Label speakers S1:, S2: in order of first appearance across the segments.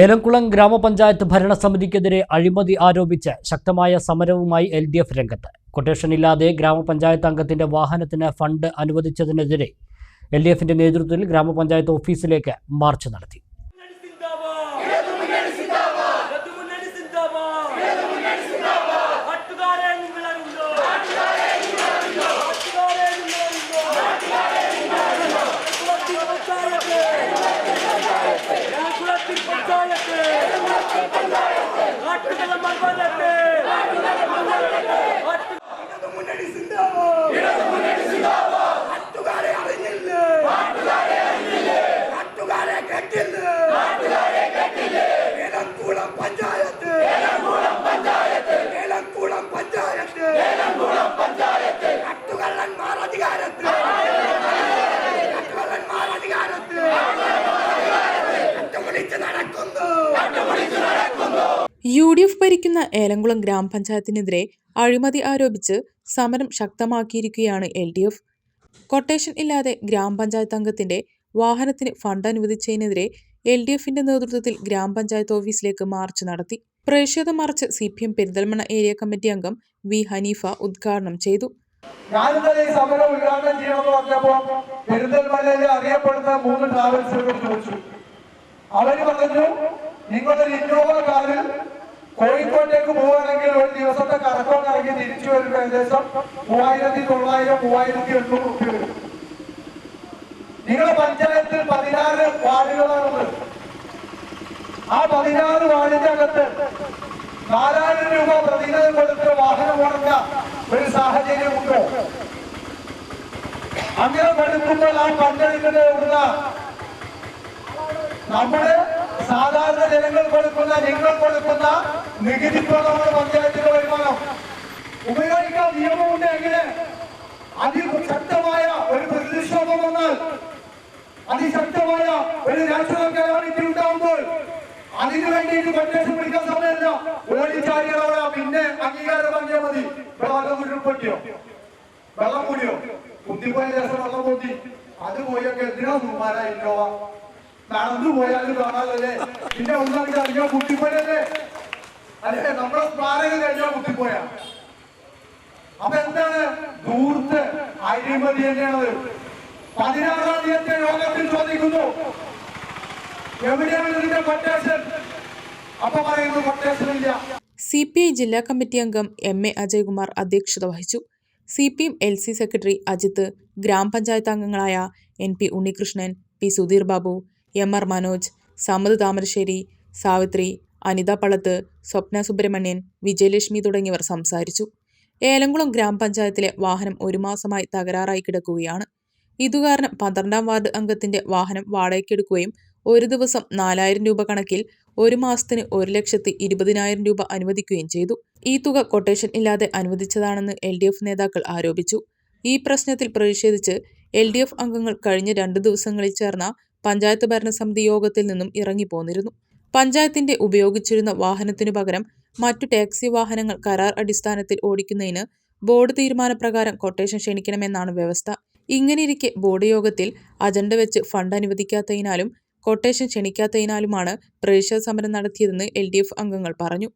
S1: ഏലംകുളം ഗ്രാമപഞ്ചായത്ത് ഭരണസമിതിക്കെതിരെ അഴിമതി ആരോപിച്ച് ശക്തമായ സമരവുമായി എൽ ഡി എഫ് രംഗത്ത്. കൊട്ടേഷനില്ലാതെ ഗ്രാമപഞ്ചായത്ത് അംഗത്തിന്റെ വാഹനത്തിന് ഫണ്ട് അനുവദിച്ചതിനെതിരെ എൽ ഡി എഫിന്റെ നേതൃത്വത്തിൽ ഗ്രാമപഞ്ചായത്ത് ഓഫീസിലേക്ക് മാർച്ച് നടത്തി.
S2: അധികാരത്തിൽ. നടക്കുന്നു നടക്കുന്നു.
S3: യു ഡി എഫ് ഭരിക്കുന്ന ഏലംകുളം ഗ്രാമപഞ്ചായത്തിനെതിരെ അഴിമതി ആരോപിച്ച് സമരം ശക്തമാക്കിയിരിക്കുകയാണ് എൽ ഡി എഫ് കൊട്ടേഷൻ ഇല്ലാതെ ഗ്രാമപഞ്ചായത്ത് അംഗത്തിന്റെ വാഹനത്തിന് ഫണ്ട് അനുവദിച്ചതിനെതിരെ എൽ ഡി എഫിന്റെ നേതൃത്വത്തിൽ ഗ്രാമപഞ്ചായത്ത് ഓഫീസിലേക്ക് മാർച്ച് നടത്തി. പ്രതിഷേധ march C P M Perinthalmanna area committee അംഗം വി ഹനീഫ ഉദ്ഘാടനം ചെയ്തു.
S4: ഞാനിന്നലെ ഈ സമരം ഉദ്ഘാടനം ചെയ്യണമെന്ന് പറഞ്ഞപ്പോ പെരിന്തൽമലയിൽ അറിയപ്പെടുന്ന മൂന്ന് ട്രാവൽസുകൾ ചോദിച്ചു. അവർ പറഞ്ഞു നിങ്ങളൊരു ഇന്നോവ കാറിൽ കോഴിക്കോട്ടേക്ക് പോവുകയാണെങ്കിൽ ഒരു ദിവസത്തെ കറക്കം കറങ്ങി തിരിച്ചു വരുമ്പോൾ ഏകദേശം മൂവായിരത്തി തൊള്ളായിരം മൂവായിരത്തി എണ്ണൂറ് റുപ്യ വരും. നിങ്ങളുടെ പഞ്ചായത്തിൽ പതിനാറ് വാർഡുകളാണുള്ളത്. ആ പതിനാറ് വാർഡിന്റെ അകത്ത് നാലായിരം രൂപ പ്രതിദിനം കൊടുത്ത് വാഹനം ഓടുന്ന ഒരു സാഹചര്യമുണ്ടോ. അങ്ങനെ പഠിക്കുമ്പോൾ ആ പങ്കെടുക്കുന്നത് എവിടുന്ന നമ്മുടെ സാധാരണ ജനങ്ങൾ കൊടുക്കുന്ന നിങ്ങൾ കൊടുക്കുന്ന നികുതി പണമാണ് പഞ്ചായത്തിന്റെ വരുമാനം. ഉപയോഗിക്കാൻ നിയമമുണ്ട് എങ്ങനെ? അതിശക്തമായ ഒരു പ്രതിഷേധം വന്നാൽ അതിശക്തമായ ഒരു രാഷ്ട്രീയ കലാമിറ്റി ഉണ്ടാവുമ്പോൾ അതിനു വേണ്ടിയിട്ട് പഞ്ചായത്ത് പിടിക്കാൻ സമയമല്ല. ഓടിച്ചാടികളവിടെ ഉരുൾപൊട്ടിയോ വെള്ളം കൂടിയോ? കുത്തിപ്പോയ ശേഷം വെള്ളം കൂട്ടി അത് പോയൊക്കെ എന്തിനാ സുമാരാ നടന്നു പോയാലും കാണാതല്ലേ പിന്നെ ഒന്നാമത് അറിയാൻ കുത്തിപ്പോയല്ലേ അല്ലെ നമ്മളെ സ്മാരകം കഴിഞ്ഞാൽ കുത്തിപ്പോയ? അപ്പൊ എന്താണ് ദൂർത്ത് അഴിമതി തന്നെയാണത്? പതിനാറാം തീയതി യോഗത്തിൽ ചോദിക്കുന്നു. എവിടെയാണ് ഇതിന്റെ കൊട്ടേഷൻ അപ്പൊ പറയുന്നു കൊട്ടേഷൻ ഇല്ല.
S3: സി പി ഐ ജില്ലാ കമ്മിറ്റി അംഗം എം എ അജയ്കുമാർ അധ്യക്ഷത വഹിച്ചു. C P M L C secretary Ajith ഗ്രാമപഞ്ചായത്ത് അംഗങ്ങളായ N P Unnikrishnan P Sudheer Babu M R Manoj Samath Thamarassery Savithri Anitha Palath Swapna Subramanian Vijayalakshmi തുടങ്ങിയവർ സംസാരിച്ചു. ഏലംകുളം ഗ്രാമപഞ്ചായത്തിലെ വാഹനം ഒരു മാസമായി തകരാറായി കിടക്കുകയാണ്. ഇതുകാരണം പന്ത്രണ്ടാം വാർഡ് അംഗത്തിന്റെ വാഹനം വാടകയ്ക്കെടുക്കുകയും ഒരു ദിവസം നാലായിരം രൂപ കണക്കിൽ ഒരു മാസത്തിന് ഒരു ലക്ഷത്തി ഇരുപതിനായിരം രൂപ അനുവദിക്കുകയും ചെയ്തു. ഈ തുക കൊട്ടേഷൻ ഇല്ലാതെ അനുവദിച്ചതാണെന്ന് എൽ ഡി എഫ് നേതാക്കൾ ആരോപിച്ചു. ഈ പ്രശ്നത്തിൽ പ്രതിഷേധിച്ച് എൽ ഡി എഫ് അംഗങ്ങൾ കഴിഞ്ഞ രണ്ട് ദിവസങ്ങളിൽ ചേർന്ന പഞ്ചായത്ത് ഭരണസമിതി യോഗത്തിൽ നിന്നും ഇറങ്ങിപ്പോന്നിരുന്നു. പഞ്ചായത്തിന്റെ ഉപയോഗിച്ചിരുന്ന വാഹനത്തിനു പകരം മറ്റു ടാക്സി വാഹനങ്ങൾ കരാർ അടിസ്ഥാനത്തിൽ ഓടിക്കുന്നതിന് ബോർഡ് തീരുമാനപ്രകാരം കൊട്ടേഷൻ ക്ഷണിക്കണമെന്നാണ് വ്യവസ്ഥ. ഇങ്ങനെയിരിക്കെ ബോർഡ് യോഗത്തിൽ അജണ്ട വെച്ച് ഫണ്ട് അനുവദിക്കാത്തതിനാലും കൊട്ടേഷൻ ക്ഷണിക്കാത്തതിനാലുമാണ് പ്രതിഷേധ സമരം നടത്തിയതെന്ന് എൽ അംഗങ്ങൾ പറഞ്ഞു.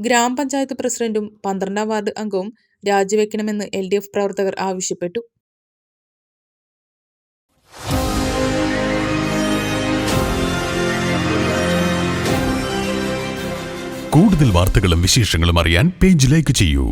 S3: ഗ്രാമപഞ്ചായത്ത് പ്രസിഡന്റും പന്ത്രണ്ടാം വാർഡ് അംഗവും രാജിവെക്കണമെന്ന് എൽ പ്രവർത്തകർ ആവശ്യപ്പെട്ടു.
S5: കൂടുതൽ വാർത്തകളും വിശേഷങ്ങളും അറിയാൻ പേജ് ലൈക്ക് ചെയ്യൂ.